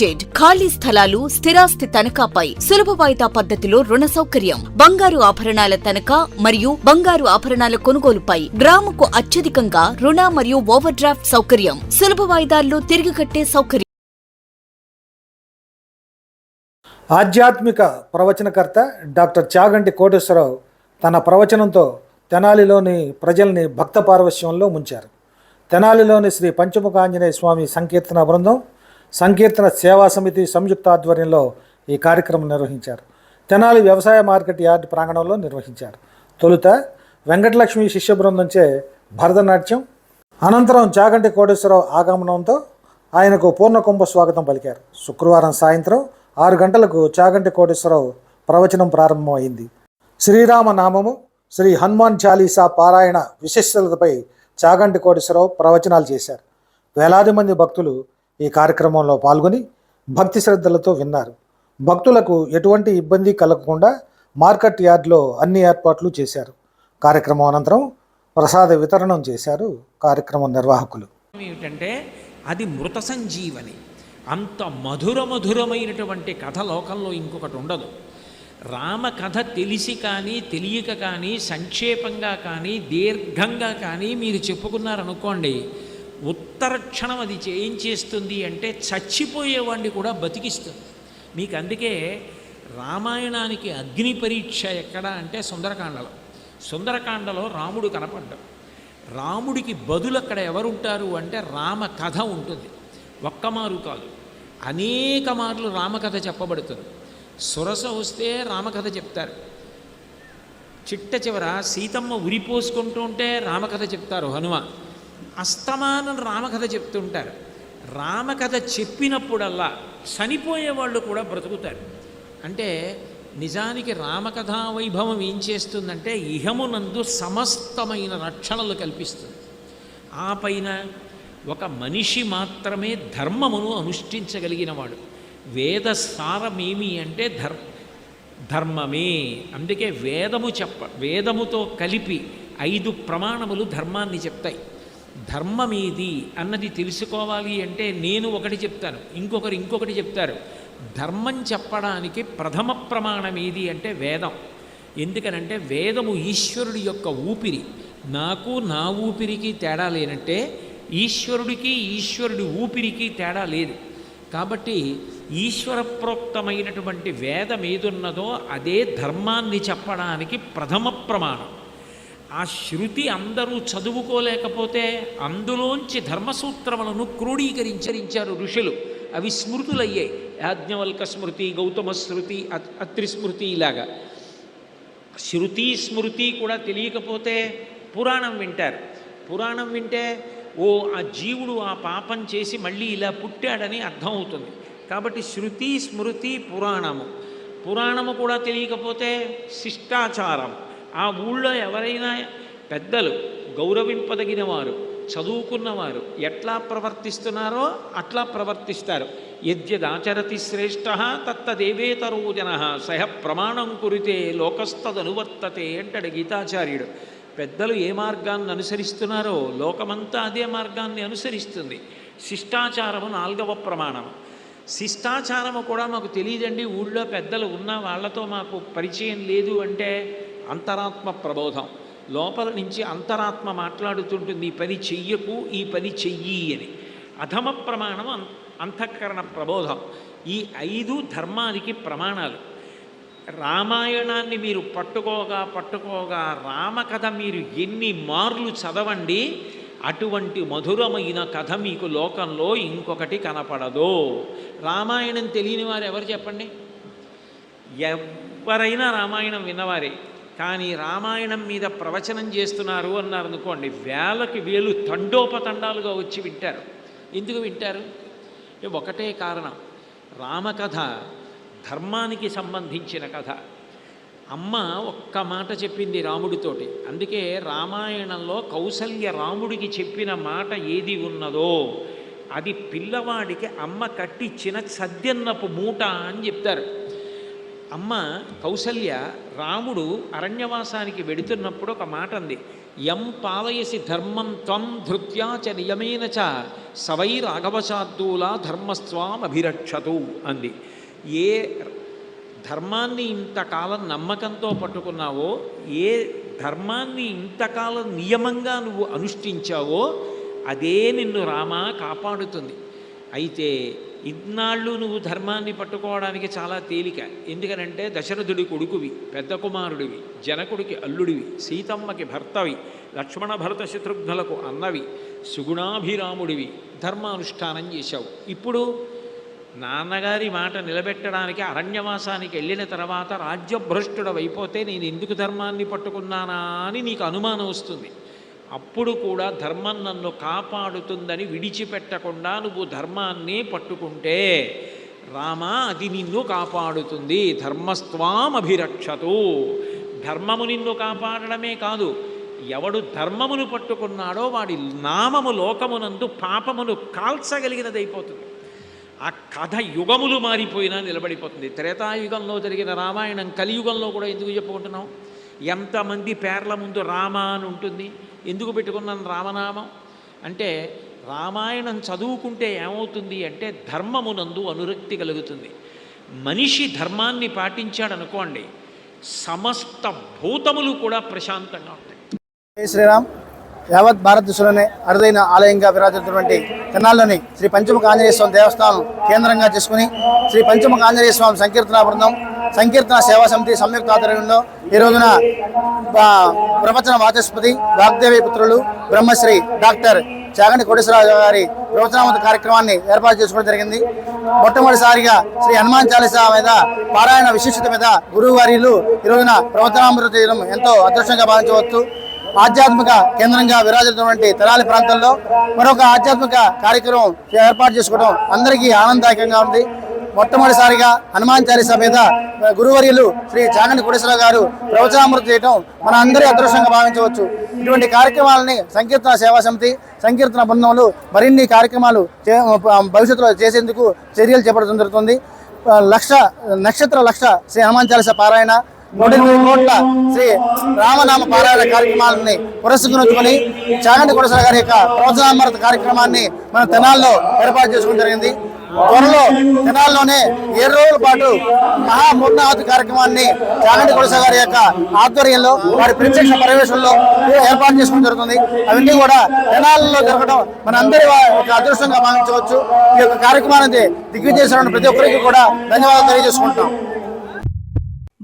Limited ఖాళీ స్థలాలు స్థిరాస్తి తనఖాపై సులభ వాయిదా పద్ధతిలో రుణ సౌకర్యం. బంగారు ఆభరణాల తనఖా మరియు బంగారు ఆభరణాల కొనుగోలుపై గ్రాముకు అత్యధికంగా రుణ మరియు ఓవర్ డ్రాఫ్ట్ సౌకర్యం. సులభ వాయిదాల్లో తిరిగి కట్టే సౌకర్యం. ఆధ్యాత్మిక ప్రవచనకర్త డాక్టర్ చాగంటి కోటేశ్వరరావు తన ప్రవచనంతో తెనాలిలోని ప్రజల్ని భక్త పారవశ్యంలో ముంచారు. తెనాలిలోని శ్రీ పంచముఖ ఆంజనేయ స్వామి సంకీర్తన బృందం సంకీర్తన సేవా సమితి సంయుక్త ఆధ్వర్యంలో ఈ కార్యక్రమం నిర్వహించారు. తెనాలి వ్యవసాయ మార్కెట్ యార్డ్ ప్రాంగణంలో నిర్వహించారు. తొలుత వెంకటలక్ష్మి శిష్య బృందంచే భరతనాట్యం అనంతరం చాగంటి కోటేశ్వరరావు ఆగమనంతో ఆయనకు పూర్ణకుంభ స్వాగతం పలికారు. శుక్రవారం సాయంత్రం ఆరు గంటలకు చాగంటి కోటేశ్వరరావు ప్రవచనం ప్రారంభమైంది. శ్రీరామ నామము శ్రీ హనుమాన్ చాలీసా పారాయణ విశిష్టతపై చాగంటి కోటేశ్వరరావు ప్రవచనాలు చేశారు. వేలాది మంది భక్తులు ఈ కార్యక్రమంలో పాల్గొని భక్తి శ్రద్ధలతో విన్నారు. భక్తులకు ఎటువంటి ఇబ్బంది కలగకుండా మార్కెట్ యార్డ్లో అన్ని ఏర్పాట్లు చేశారు. కార్యక్రమం అనంతరం ప్రసాద వితరణం చేశారు కార్యక్రమం నిర్వాహకులు. ఏమిటంటే అది మృత సంజీవని. అంత మధుర మధురమైనటువంటి కథ లోకంలో ఇంకొకటి ఉండదు. రామ కథ తెలిసి కానీ తెలియక కానీ సంక్షేపంగా కానీ దీర్ఘంగా కానీ మీరు చెప్పుకున్నారనుకోండి ఉత్తర క్షణం అది ఏం చేస్తుంది అంటే చచ్చిపోయేవాడిని కూడా బతికిస్తుంది. మీకు అందుకే రామాయణానికి అగ్ని పరీక్ష ఎక్కడ అంటే సుందరకాండలో. సుందరకాండలో రాముడు కనపడ్డాడు. రాముడికి బదులు అక్కడ ఎవరుంటారు అంటే రామ కథ ఉంటుంది. ఒక్క మారు కాదు. అనేక మార్లు రామకథ చెప్పబడుతుంది. సురస వస్తే రామకథ చెప్తారు. చిట్ట చివర సీతమ్మ ఉరిపోసుకుంటూ ఉంటే రామకథ చెప్తారు హనుమ. అస్తమానం రామకథ చెప్తుంటారు. రామకథ చెప్పినప్పుడల్లా చనిపోయే వాళ్ళు కూడా బ్రతుకుతారు. అంటే నిజానికి రామకథా వైభవం ఏం చేస్తుందంటే ఇహమునందు సమస్తమైన రక్షణలు కల్పిస్తుంది. ఆ పైన ఒక మనిషి మాత్రమే ధర్మమును అనుష్ఠించగలిగినవాడు. వేద సారమేమి అంటే ధర్మ ధర్మమే. అందుకే వేదము చెప్ప వేదముతో కలిపి ఐదు ప్రమాణములు ధర్మాన్ని చెప్తాయి. ధర్మమేది అన్నది తెలుసుకోవాలి అంటే నేను ఒకటి చెప్తాను ఇంకొకరు ఇంకొకటి చెప్తారు. ధర్మం చెప్పడానికి ప్రథమ ప్రమాణం ఏది అంటే వేదం. ఎందుకనంటే వేదము ఈశ్వరుడి యొక్క ఊపిరి. నాకు నా ఊపిరికి తేడా లేనంటే ఈశ్వరుడికి ఈశ్వరుడి ఊపిరికి తేడా లేదు. కాబట్టి ఈశ్వర ప్రోక్తమైనటువంటి వేదం ఏదున్నదో అదే ధర్మాన్ని చెప్పడానికి ప్రథమ ప్రమాణం. ఆ శృతి అందరూ చదువుకోలేకపోతే అందులోంచి ధర్మసూత్రములను క్రోడీకరించరించారు ఋషులు. అవి స్మృతులయ్యాయి. యాజ్ఞవల్క స్మృతి గౌతమ స్మృతి అత్- అత్రి స్మృతి ఇలాగా. శృతి స్మృతి కూడా తెలియకపోతే పురాణం వింటారు. పురాణం వింటే ఓ ఆ జీవుడు ఆ పాపం చేసి మళ్ళీ ఇలా పుట్టాడని అర్థమవుతుంది. కాబట్టి శృతి స్మృతి పురాణము. పురాణము కూడా తెలియకపోతే శిష్టాచారం. ఆ ఊళ్ళో ఎవరైనా పెద్దలు గౌరవింపదగిన వారు చదువుకున్నవారు ఎట్లా ప్రవర్తిస్తున్నారో అట్లా ప్రవర్తిస్తారు. యద్యదాచరతి శ్రేష్ఠ తత్తదేవేతరో జన సహ ప్రమాణం కురితే లోకస్తదనువర్తతే అంటాడు గీతాచార్యుడు. పెద్దలు ఏ మార్గాన్ని అనుసరిస్తున్నారో లోకమంతా అదే మార్గాన్ని అనుసరిస్తుంది. శిష్టాచారము నాలుగవ ప్రమాణం శిష్టాచారము కూడా మాకు తెలియదండి ఊళ్ళో పెద్దలు ఉన్న వాళ్ళతో మాకు పరిచయం లేదు అంటే అంతరాత్మ ప్రబోధం. లోపల నుంచి అంతరాత్మ మాట్లాడుతుంటుంది ఈ పని చెయ్యకు ఈ పని చెయ్యి అని. అధమ ప్రమాణం అం- అంతఃకరణ ప్రబోధం. ఈ ఐదు ధర్మానికి ప్రమాణాలు. రామాయణాన్ని మీరు పట్టుకోగా పట్టుకోగా రామకథ మీరు ఎన్ని మార్లు చదవండి అటువంటి మధురమైన కథ మీకు లోకంలో ఇంకొకటి కనపడదు. రామాయణం తెలియని వారు ఎవరు చెప్పండి? ఎవరైనా రామాయణం విన్నవారే. కానీ రామాయణం మీద ప్రవచనం చేస్తున్నారు అన్నారు అనుకోండి వేలకి వేలు తండోపతండాలుగా వచ్చి వింటారు. ఎందుకు వింటారు? ఒకటే కారణం. రామకథ ధర్మానికి సంబంధించిన కథ. అమ్మ ఒక్క మాట చెప్పింది రాముడితోటి. అందుకే రామాయణంలో కౌసల్య రాముడికి చెప్పిన మాట ఏది ఉన్నదో అది పిల్లవాడికి అమ్మ కట్టించిన సద్యన్నపు మూట అని చెప్తారు. అమ్మ కౌసల్య రాముడు అరణ్యవాసానికి వెడుతున్నప్పుడు ఒక మాట అంది. ఎం పాలయసి ధర్మం త్వం ధృత్యా చ నియమేన చ సవై రాఘవశాద్దుల ధర్మస్వాం అభిరక్షతు అంది. ఏ ధర్మాన్ని ఇంతకాలం నమ్మకంతో పట్టుకున్నావో ఏ ధర్మాన్ని ఇంతకాలం నియమంగా నువ్వు అనుష్ఠించావో అదే నిన్ను రామా కాపాడుతుంది. అయితే ఇన్నాళ్ళు నువ్వు ధర్మాన్ని పట్టుకోవడానికి చాలా తేలిక. ఎందుకనంటే దశరథుడి కొడుకువి పెద్ద కుమారుడివి జనకుడికి అల్లుడివి సీతమ్మకి భర్తవి లక్ష్మణ భరత శత్రుఘ్నులకు అన్నవి సుగుణాభిరాముడివి ధర్మానుష్ఠానం చేశావు. ఇప్పుడు నాన్నగారి మాట నిలబెట్టడానికి అరణ్యవాసానికి వెళ్ళిన తర్వాత రాజ్యభ్రష్టుడవైపోతే నేను ఎందుకు ధర్మాన్ని పట్టుకున్నానా అని నీకు అనుమానం వస్తుంది. అప్పుడు కూడా ధర్మం నన్ను కాపాడుతుందని విడిచిపెట్టకుండా నువ్వు ధర్మాన్ని పట్టుకుంటే రామ అది నిన్ను కాపాడుతుంది. ధర్మస్త్వాం అభిరక్షతు. ధర్మము నిన్ను కాపాడడమే కాదు ఎవడు ధర్మమును పట్టుకున్నాడో వాడి నామము లోకమునందు పాపమును కాల్చగలిగినదైపోతుంది. ఆ కథ యుగములు మారిపోయినా నిలబడిపోతుంది. త్రేతాయుగంలో జరిగిన రామాయణం కలియుగంలో కూడా ఎందుకు చెప్పుకుంటున్నాం? ఎంతమంది పేర్ల ముందు రామ అని ఉంటుంది? ఎందుకు పెట్టుకున్నాను రామనామం? అంటే రామాయణం చదువుకుంటే ఏమవుతుంది అంటే ధర్మమునందు అనురక్తి కలుగుతుంది. మనిషి ధర్మాన్ని పాటించాడనుకోండి సమస్త భూతములు కూడా ప్రశాంతంగా ఉంటాయి. శ్రీరామ్. యావత్ భారతదేశంలోనే అరుదైన ఆలయంగా విరాజిల్లుతున్నటువంటి తెనాల్లోని శ్రీ పంచముఖ ఆంజనేయ స్వామి దేవస్థానం కేంద్రంగా చేసుకుని శ్రీ పంచముఖ ఆంజనేయ స్వామి సంకీర్తన బృందం సంకీర్తన సేవా సమితి సంయుక్త ఆధ్వర్యంలో ఈ రోజున ప్రవచన వాచస్పతి వాగ్దేవి పుత్రులు బ్రహ్మశ్రీ డాక్టర్ చాగంటి కోటేశ్వరరావు గారి ప్రవచనామత కార్యక్రమాన్ని ఏర్పాటు చేసుకోవడం జరిగింది. మొట్టమొదటిసారిగా శ్రీ హనుమాన్ చాలీసా మీద పారాయణ విశిష్టత మీద గురువు వారిలు ఈ రోజున ప్రవచనామృత చేయడం ఎంతో అదృష్టంగా భావించవచ్చు. ఆధ్యాత్మిక కేంద్రంగా విరాజిల్లుతున్నటువంటి తెనాలి ప్రాంతంలో మరొక ఆధ్యాత్మిక కార్యక్రమం ఏర్పాటు చేసుకోవడం అందరికీ ఆనందదాయకంగా ఉంది. మొట్టమొదటిసారిగా హనుమాన్ చాలీస మీద గురువర్యులు శ్రీ చాగంటి కోటేశ్వరరావు గారు ప్రవచనామృతి చేయడం మన అందరి అదృష్టంగా భావించవచ్చు. ఇటువంటి కార్యక్రమాలని సంకీర్తన సేవా సమితి సంకీర్తన బృందంలు మరిన్ని కార్యక్రమాలు చే- భవిష్యత్తులో చేసేందుకు చర్యలు చేపట్టడం జరుగుతుంది. లక్ష నక్షత్ర లక్ష శ్రీ హనుమాన్ చాలీస పారాయణ నూట ఎనిమిది కోట్ల శ్రీ రామనామ పారాయణ కార్యక్రమాలని పురస్కరించుకొని చాగంటి కొడసల గారి యొక్క ప్రోత్సాహమరత కార్యక్రమాన్ని మన తెనాల్లో ఏర్పాటు చేసుకోవడం జరిగింది. త్వరలో తెనాల్లోనే ఏడు రోజుల పాటు మహాపూర్ణావతి కార్యక్రమాన్ని చాగంటి కొడసల గారి యొక్క ఆధ్వర్యంలో వారి ప్రత్యక్ష పర్యవేశంలో ఏర్పాటు చేసుకోవడం జరుగుతుంది. అవన్నీ కూడా తెనాలలో జరగడం మన అందరి ఒక అదృష్టంగా భావించవచ్చు. ఈ యొక్క కార్యక్రమాన్ని దిగ్విజయం ప్రతి ఒక్కరికి కూడా ధన్యవాదాలు తెలియజేసుకుంటాం